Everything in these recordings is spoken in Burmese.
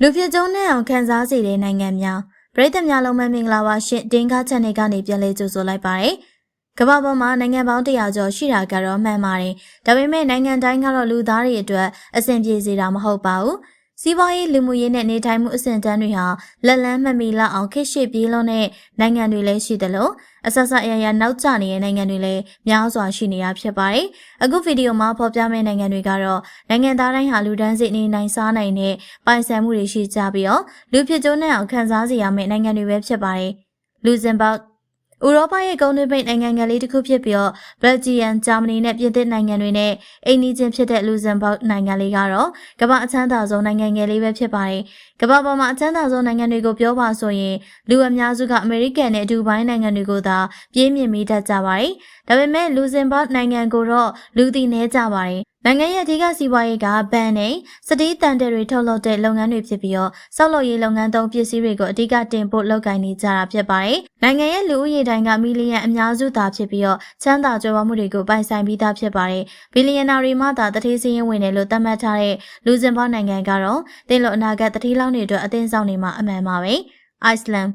လူဖြစ်ကျုံနဲ့အောင်ခံစားစေတဲ့နိုင်ငံများပြည်သက်များလုံးမမင်္ဂလာပါရှင်တင်းကားချက်နေကနေပြန်လဲကြိုဆိုလိုက်ပါတယ်ကမ္ဘာပေါ်မှာနိုင်ငံပေါင်း100ကျော်ရှိတာကတော့မှန်ပါတယ်ဒါပေမဲ့နိုင်ငံတိုင်းကတော့လူသားတွေအတွက်အဆင်ပြေစေတာမဟုတ်ပါဘူး စီးပွားရေးလူမှုရေးနဲ့နေထိုင်မှုအဆင့်တန်းတွေဟာလက်လန်းမမီလောက်အောင်ခက်ရှိပြေးလုံးတဲ့နိုင်ငံတွေလည်းရှိတယ်လို့အဆက်ဆက်အရရနောက်ကျနေတဲ့နိုင်ငံတွေလည်းများစွာရှိနေတာဖြစ်ပါတယ်။အခုဗီဒီယိုမှာဖော်ပြမယ့်နိုင်ငံတွေကတော့နိုင်ငံသားတိုင်းဟာလူဒန်းစစ်နေနိုင်စားနိုင်တဲ့ပိုင်ဆိုင်မှုတွေရှိကြပြီးတော့လူဖြစ်ကျိုးနဲ့အောင်ခံစားစေရမယ့်နိုင်ငံတွေပဲဖြစ်ပါတယ်။လူဇင်ဘတ် ဥရောပရဲ့ကုန်သွယ်ပိတ်နိုင်ငံငယ်လေးတစ်ခုဖြစ်ပြီးတော့ဘယ်လ်ဂျီယမ်ဂျာမနီနဲ့ပြင်သစ်နိုင်ငံတွေနဲ့အိန္ဒိချင်းဖြစ်တဲ့လူဇမ်ဘော့နိုင်ငံလေးကတော့ကမ္ဘာအချမ်းသာဆုံးနိုင်ငံငယ်လေးပဲဖြစ်ပါတယ်။ကမ္ဘာပေါ်မှာအချမ်းသာဆုံးနိုင်ငံတွေကိုပြောပါဆိုရင်လူအများစုကအမေရိကန်နဲ့ဒူဘိုင်းနိုင်ငံတွေကိုသာပြင်းမြင့်မိတတ်ကြပါတယ်။ဒါပေမဲ့လူဇမ်ဘော့နိုင်ငံကိုတော့လူသိနေကြပါတယ်။ နိုင်ငံရဲ့အဓိကစီးပွားရေးကဘဏ်နဲ့စတီးတန်တဲ့တွေထုတ်လုပ်တဲ့လုပ်ငန်းတွေဖြစ်ပြီးတော့စောက်လုပ်ရေးလုပ်ငန်းသုံးပစ္စည်းတွေကိုအဓိကတင်ပို့လုပ်ကိုင်နေကြတာဖြစ်ပါတယ်။နိုင်ငံရဲ့လူဦးရေတိုင်းကမီလီယံအများစုသာဖြစ်ပြီးတော့ချမ်းသာကြွယ်ဝမှုတွေကိုပိုင်ဆိုင်ပြီးသားဖြစ်ပါတယ်။ဘီလီယံနာတွေမှသာတတိစည်းရင်းဝင်တယ်လို့သတ်မှတ်ထားတဲ့လူဇင်ဘောနိုင်ငံကတော့တင်းလို့အနာဂတ်တတိလောင်းတွေအတွက်အသင်းဆောင်နေမှာအမှန်ပါပဲ။ Iceland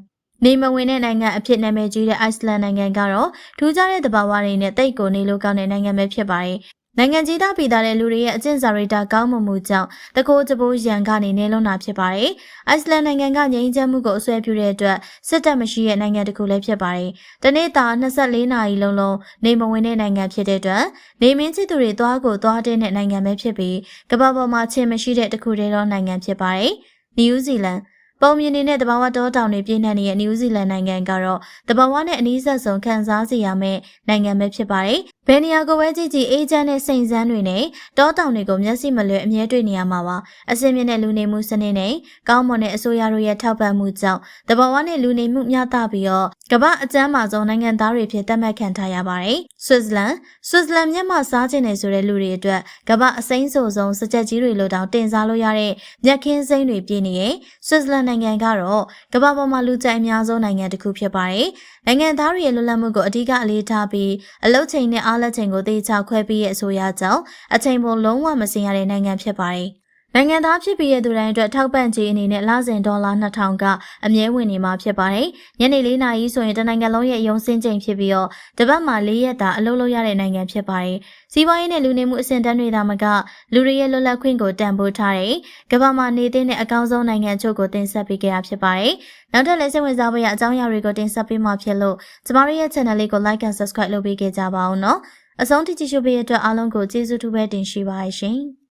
နေမဝင်တဲ့နိုင်ငံအဖြစ်နာမည်ကြီးတဲ့ Iceland နိုင်ငံကတော့ထူးခြားတဲ့သဘာဝတွေနဲ့တိတ်ကိုနေလို့ကောင်းတဲ့နိုင်ငံပဲဖြစ်ပါတယ်။ နိုင်ငံကြီးသားပြည်သားတဲ့လူတွေရဲ့အကျင့်စာရိတ္တကောင်းမွန်မှုကြောင့်တကိုးကြပိုးရန်ကနေနေလုံးတာဖြစ်ပါတယ်။အိုက်စလန်နိုင်ငံကငြိမ်းချမ်းမှုကိုအဆွဲပြုတဲ့အတွက်စစ်တပ်မရှိတဲ့နိုင်ငံတစ်ခုလည်းဖြစ်ပါတယ်။တနေ့တာ24နာရီလုံးလုံးနေမဝင်တဲ့နိုင်ငံဖြစ်တဲ့အတွက်နေမင်းချစ်သူတွေသွားကိုသွားတဲ့နိုင်ငံပဲဖြစ်ပြီးကမ္ဘာပေါ်မှာချင်းမရှိတဲ့တစ်ခုတည်းသောနိုင်ငံဖြစ်ပါတယ်။နယူးဇီလန် ပုံမြင်နေတဲ့တဘာဝတောတောင်တွေပြည့်နှက်နေတဲ့နယူးဇီလန်နိုင်ငံကတော့တဘာဝနဲ့အနီးဆက်ဆုံးခံစားစေရမယ့်နိုင်ငံပဲဖြစ်ပါတယ်။ဘယ်နေရာကိုပဲကြည့်ကြည့်အေးချမ်းတဲ့စိန်စမ်းတွေနဲ့တောတောင်တွေကိုမျက်စိမလွယ်အမြဲတွေ့နေရမှာပါ။အစင်းမြင့်တဲ့လူနေမှုစနစ်နဲ့ကောင်းမွန်တဲ့အစိုးရတို့ရဲ့ထောက်ပံ့မှုကြောင့်တဘာဝနဲ့လူနေမှုမျှတပြီးတော့ကမ္ဘာအကျမ်းမာဆုံးနိုင်ငံသားတွေဖြစ်သတ်မှတ်ခံထားရပါတယ်။ဆွစ်ဇာလန်ဆွစ်ဇာလန်မြန်မာစားခြင်းနေဆိုတဲ့လူတွေအတွက်ကမ္ဘာအစိမ်းဆိုဆုံးစကြက်ကြီးတွေလိုတောင်တင်စားလို့ရတဲ့မြက်ခင်းစိမ်းတွေပြည့်နေရဲ့ဆွစ်ဇာလန်နိုင်ငံကတော့ကမ္ဘာပေါ်မှာလူကြိုက်အများဆုံးနိုင်ငံတစ်ခုဖြစ်ပါတယ်။နိုင်ငံသားတွေရဲ့လွတ်လပ်မှုကိုအဓိကအလေးထားပြီးအလုတ်ချိန်နဲ့အားလက်ချိန်ကိုသေချာခွဲပြီးရဲ့အဆိုအရကြောင့်အချိန်ပုံလုံးဝမစင်ရတဲ့နိုင်ငံဖြစ်ပါတယ်။ နိုင်ငံသားဖြစ်ပြီးရသူတိုင်းအတွက်ထောက်ပံ့ကြေးအနေနဲ့လစဉ်ဒေါ်လာ2000ကအမြဲဝင်နေမှာဖြစ်ပါတယ်။ညနေ၄နာရီဆိုရင်တနိုင်ငံလုံးရဲ့ရုံစင်းချိန်ဖြစ်ပြီးတော့တပတ်မှာ၄ရက်တာအလုပ်လုပ်ရတဲ့နိုင်ငံဖြစ်ပါတယ်။စီးပွားရေးနဲ့လူနေမှုအဆင့်တန်းတွေသာမကလူတွေရဲ့လွတ်လပ်ခွင့်ကိုတန်ဖိုးထားတဲ့ကမ္ဘာမှာနေတဲ့အကောင်းဆုံးနိုင်ငံချုပ်ကိုတင်ဆက်ပေးကြရဖြစ်ပါတယ်။နောက်ထပ်လည်းစိတ်ဝင်စားဖို့ရအကြောင်းအရာတွေကိုတင်ဆက်ပေးမှာဖြစ်လို့ကျမတို့ရဲ့ channel လေးကို like and subscribe လုပ်ပေးကြပါဦးနော်။အဆုံးထိကြည့်ရှုပေးတဲ့အတွက်အားလုံးကိုကျေးဇူးတူပဲတင်ရှိပါရှင်။